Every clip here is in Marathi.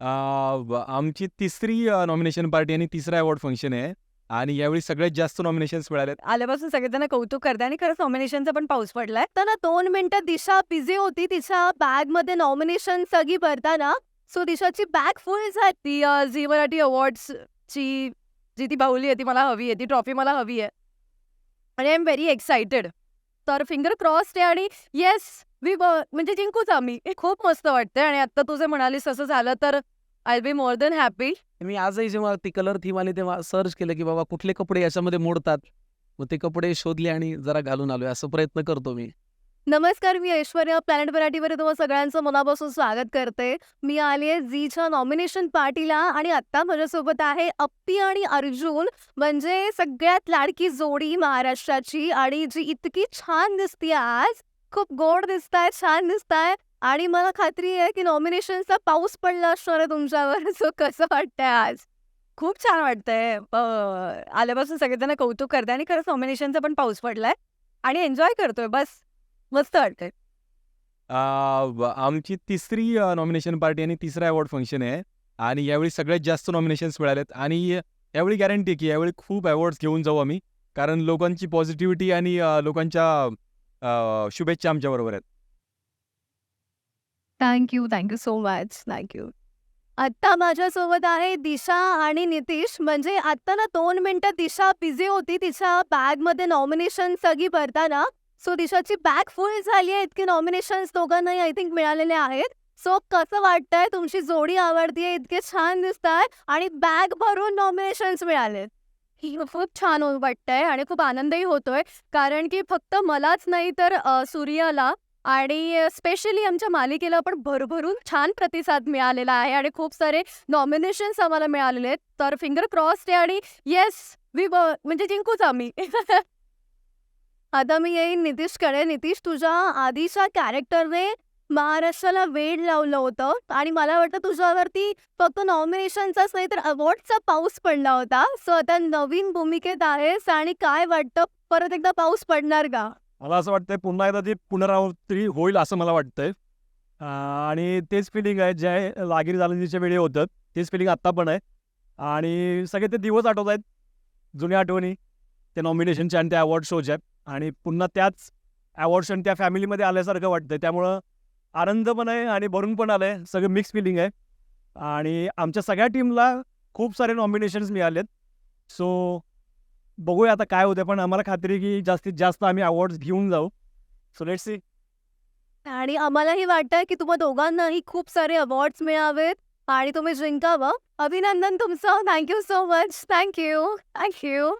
आमची तिसरी नॉमिनेशन पार्टी आणि तिसरा अवॉर्ड फंक्शन आहे आणि यावेळी सगळ्यात जास्त नॉमिनेशन्स मिळालेत. आल्यापासून सगळेजण कौतुक करताय आणि खरंच नॉमिनेशनचा पण पाऊस पडलाय. तर ना दोन मिनिटं दिशा बिझी होती. तिच्या बॅगमध्ये नॉमिनेशन सगळी भरताना सो दिशाची बॅग फुल झाली. झी मराठी अवॉर्ड्सची जी ती बाहुली आहे ती मला हवी आहे. ती ट्रॉफी मला हवी आहे. आणि आय एम व्हेरी एक्सायटेड तर फिंगर क्रॉस्ड आहे आणि येस वी म्हणजे जिंकूच आम्ही. खूप मस्त वाटतंय आणि आता तू जे म्हणालीस तसं झालं तर I be more than happy. मी आजही जेव्हा ती कलर थीम आली तेव्हा सर्च केलं की बाबा कुठले कपडे याच्यामध्ये मोडतात. मग ते कपडे शोधले आणि जरा घालून आलोय असा प्रयत्न करतो मी. नमस्कार मी ऐश्वर्या प्लॅनेट मराठीवर तुम्हा सगळ्यांचं मनापासून स्वागत करते. मी आली आहे झीच्या नॉमिनेशन पार्टीला आणि आत्ता माझ्यासोबत आहे अप्पी आणि अर्जुन म्हणजे सगळ्यात लाडकी जोडी महाराष्ट्राची आणि जी इतकी छान दिसतीये आज. खूप गोड दिसताय, छान दिसताय आणि मला खात्री आहे की नॉमिनेशनचा पाऊस पडला असणार आहे तुमच्यावर. सो कसं वाटतंय आज? खूप छान वाटतंय. आल्यापासून सगळेजण कौतुक करताय आणि खरंच नॉमिनेशनचा पण पाऊस पडलाय आणि एन्जॉय करतोय बस. मस्त वाटतंय. आमची तिसरी नॉमिनेशन पार्टी आणि तिसरा अवॉर्ड फंक्शन आहे आणि यावेळी सगळ्यात जास्त नॉमिनेशन्स मिळालेत आणि यावेळी गॅरंटी की यावेळी खूप अवॉर्ड्स घेऊन जाऊ आम्ही. कारण लोकांची पॉझिटिव्हिटी आणि लोकांच्या अ, शुभेच्छा आमच्याबरोबर आहेत. Thank you, thank you so much. Thank you. आत्ता माझ्यासोबत आहे दिशा आणि नितीश म्हणजे आत्ता ना 2 मिनिटं दिशा बिझी होती. तिच्या बॅगमध्ये नॉमिनेशन सगळी भरताना सो दिशाची बॅग फुल झाली आहे. इतके नॉमिनेशन्स दोघांनाही आय थिंक मिळालेले आहेत. सो कसं वाटतंय? तुमची जोडी आवडतीये, इतके छान दिसताय आणि बॅग भरून नॉमिनेशन्स मिळालेत. खूप छान वाटतंय आणि खूप आनंदही होतोय. कारण की फक्त मलाच नाही तर अ, सूर्याला आणि स्पेशली आमच्या मालिकेला पण भरभरून छान प्रतिसाद मिळालेला आहे आणि खूप सारे नॉमिनेशन्स आम्हाला मिळालेले आहेत. तर फिंगर क्रॉस्ड आहे आणि येस वी म्हणजे जिंकूच आम्ही. आता मी येईन नितीशकडे. नितीश तुझ्या आधीच्या कॅरेक्टरने महाराष्ट्राला वेड लावलं होतं आणि मला वाटतं तुझ्यावरती फक्त नॉमिनेशनचाच नाही तर अवॉर्डचा पाऊस पडला होता. सो आता नवीन भूमिकेत आहेस आणि काय वाटतं परत एकदा पाऊस पडणार का? मला असं वाटतंय पुन्हा एकदा ती पुनरावृत्ती होईल असं मला वाटतंय. आणि तेच फिलिंग आहे जे लागिरी जालंजीच्या वेळी होतं. तेच फिलिंग आत्ता पण आहे. आणि सगळे ते दिवस आठवतायत. जुन्या आठवणी. त्या नॉमिनेशनच्या आणि त्या अवॉर्ड शोच्या आणि पुन्हा त्याच अवॉर्ड्स आणि त्या फॅमिलीमध्ये आल्यासारखं वाटतंय. त्यामुळं आनंद पण आहे आणि भरून पण आलंय. सगळं मिक्स फिलिंग आहे. आणि आमच्या सगळ्या टीमला खूप सारे नॉमिनेशन्स मिळालेत. सो बघूया आता काय होतंय. पण आम्हाला खात्री की जास्तीत जास्त आम्ही अवॉर्ड्स घेऊन जाऊ. So let see. आणि आम्हालाही वाटतंय की तुम्हा दोघांनाही खूप सारे अवॉर्ड्स मिळावेत आणि तुम्ही जिंकावं. अभिनंदन तुमचं. Thank you so much. Thank you thank you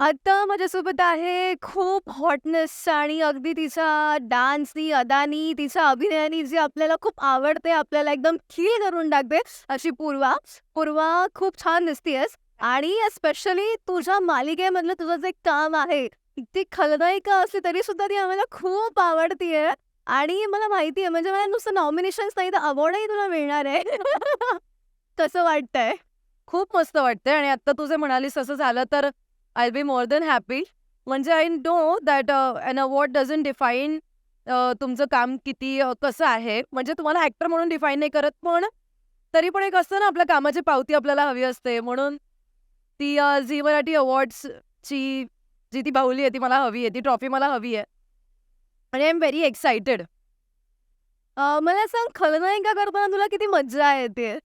आता माझ्यासोबत आहे खूप हॉटनेस आणि अगदी तिच्या डान्सनी, अदानी, तिच्या अभिनयानी जी आपल्याला खूप आवडते, आपल्याला एकदम खीळ करून टाकते अशी पूर्वा. पूर्वा खूप छान दिसतीयेस आणि स्पेशली तुझ्या मालिकेमधलं तुझं जे काम आहे, ती खलनायिका असली तरी सुद्धा ती आम्हाला खूप आवडतीये आणि मला माहिती आहे म्हणजे मला नुसतं नॉमिनेशन्स नाही तर अवॉर्डही तुला मिळणार आहे. कसं वाटतंय? खूप मस्त वाटतंय आणि आता तू जे म्हणालीस तसं झालं तर I be more than happy. म्हणजे I know that an award doesn't define तुमचं काम किती कसं आहे. म्हणजे तुम्हाला ॲक्टर म्हणून डिफाईन नाही करत पण तरी पण एक असतं ना आपल्या कामाची पावती आपल्याला हवी असते. म्हणून ती झी मराठी अवॉर्ड्सची जी ती बाहुली आहे ती मला हवी आहे. ती ट्रॉफी मला हवी आहे. आणि आय एम व्हेरी एक्सायटेड मला सांग खलनायिका करताना तुला किती मज्जा येते?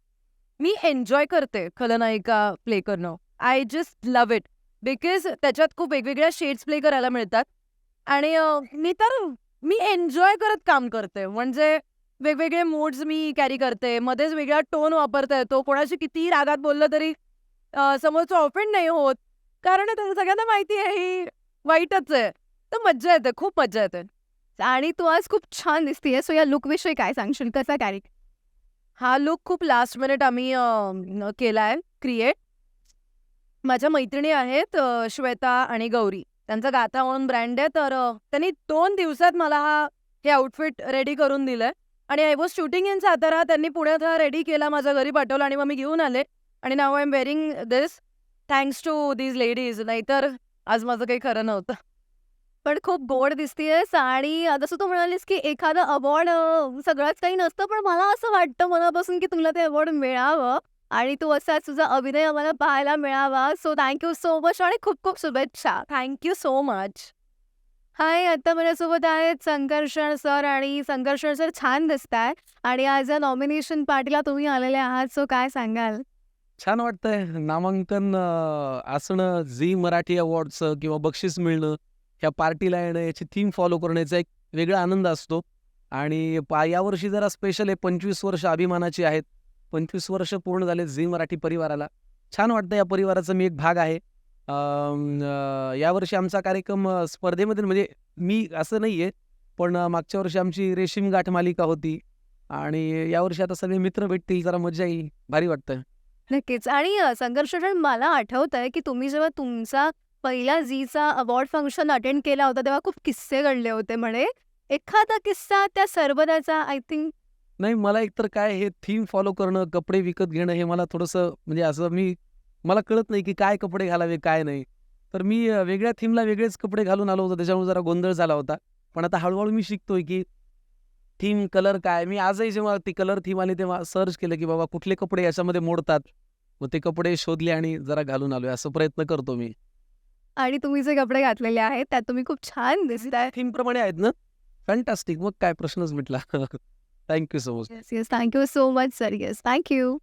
मी एन्जॉय करते खलनायिका प्ले करणं. I just love it. Because त्याच्यात खूप वेगवेगळ्या शेड्स प्ले करायला मिळतात आणि मी तर मी एन्जॉय करत काम करते. म्हणजे वेगवेगळे मोड्स मी कॅरी करते. मध्येच वेगळा टोन वापरता येतो. कोणाशी कितीही रागात बोललं तरी समोरचं ऑफेंड नाही होत. कारण सगळ्यांना माहिती आहे ही वाईटच आहे. तर मज्जा येते, खूप मज्जा येते. आणि तू आज खूप छान दिसतीये. सो या लुकविषयी काय सांगशील? कसा कॅरी हा लुक खूप लास्ट मिनिट आम्ही केला केलाय क्रिएट. माझ्या मैत्रिणी आहेत श्वेता आणि गौरी. त्यांचा गाथा म्हणून ब्रँड आहे. तर त्यांनी दोन दिवसात मला हा हे आउटफिट रेडी करून दिलंय आणि I was shooting in Satara. त्यांनी पुण्यात हा रेडी केला, माझ्या घरी पाठवला आणि मग मी घेऊन आले आणि नाव I am wearing this thanks to these ladies. नाहीतर आज माझं काही खरं नव्हतं. पण खूप गोड दिसतेयस आणि जसं तू म्हणालीस की एखादं अवॉर्ड सगळंच काही नसतं पण मला असं वाटतं मनापासून की तुला ते अवॉर्ड मिळावं आणि तू असा तुझा अभिनय आम्हाला पाहायला मिळावा. सो थँक्यू सो मच आणि खूप खूप शुभेच्छा. थँक्यू सो मच हाय आता माझ्यासोबत आहेत संकर्षण सर आणि संकर्षण सर छान दिसताय. आणि आज या नॉमिनेशन पार्टीला तुम्ही आलेले आहात सो काय सांगाल? छान वाटतंय. नामांकन असणं झी मराठी अवॉर्डचं किंवा बक्षीस मिळणं ह्या पार्टीला येणं याची थीम फॉलो करण्याचा एक वेगळा आनंद असतो. आणि पा यावर्षी जरा स्पेशल आहे. पंचवीस वर्ष अभिमानाची आहेत. पंचवीस वर्ष पूर्ण झाले झी मराठी परिवाराला. छान वाटतं या परिवाराचा मी एक भाग आहे. यावर्षी आमचा कार्यक्रम स्पर्धेमध्ये म्हणजे मी असं नाही आहे पण मागच्या वर्षी आमची रेशीम गाठ मालिका होती आणि यावर्षी आता सगळे मित्र भेटतील जरा मजा येईल. भारी वाटतं नक्कीच. आणि संघर्ष संघर्षण मला आठवतंय की तुम्ही जेव्हा तुमचा पहिला झीचा अवॉर्ड फंक्शन अटेंड केला होता तेव्हा खूप किस्से घडले होते म्हणे. एखादा किस्सा त्या सर्वदाचा आय थिंक नाही मला एकतर काय हे थीम फॉलो करणं कपडे विकत घेणं हे मला थोडंसं म्हणजे असं मी मला कळत नाही की काय कपडे घालावे काय नाही. तर मी वेगळ्या थीमला वेगळेच कपडे घालून आलो होतो त्याच्यामुळे जरा गोंधळ झाला होता. पण आता हळूहळू मी शिकतोय की थीम कलर काय मी आजही जेव्हा ती कलर थीम आली तेव्हा सर्च केलं की बाबा कुठले कपडे याच्यामध्ये मोडतात. मग ते कपडे शोधले आणि जरा घालून आलोय असं प्रयत्न करतो मी. आणि तुम्ही जे कपडे घातलेले आहेत त्यात तुम्ही खूप छान दिसताय. थीम प्रमाणे आहेत ना? फॅन्टास्टिक मग काय प्रश्नच मिटला. Thank you so much. Yes, yes. Thank you so much, sir. Yes, thank you.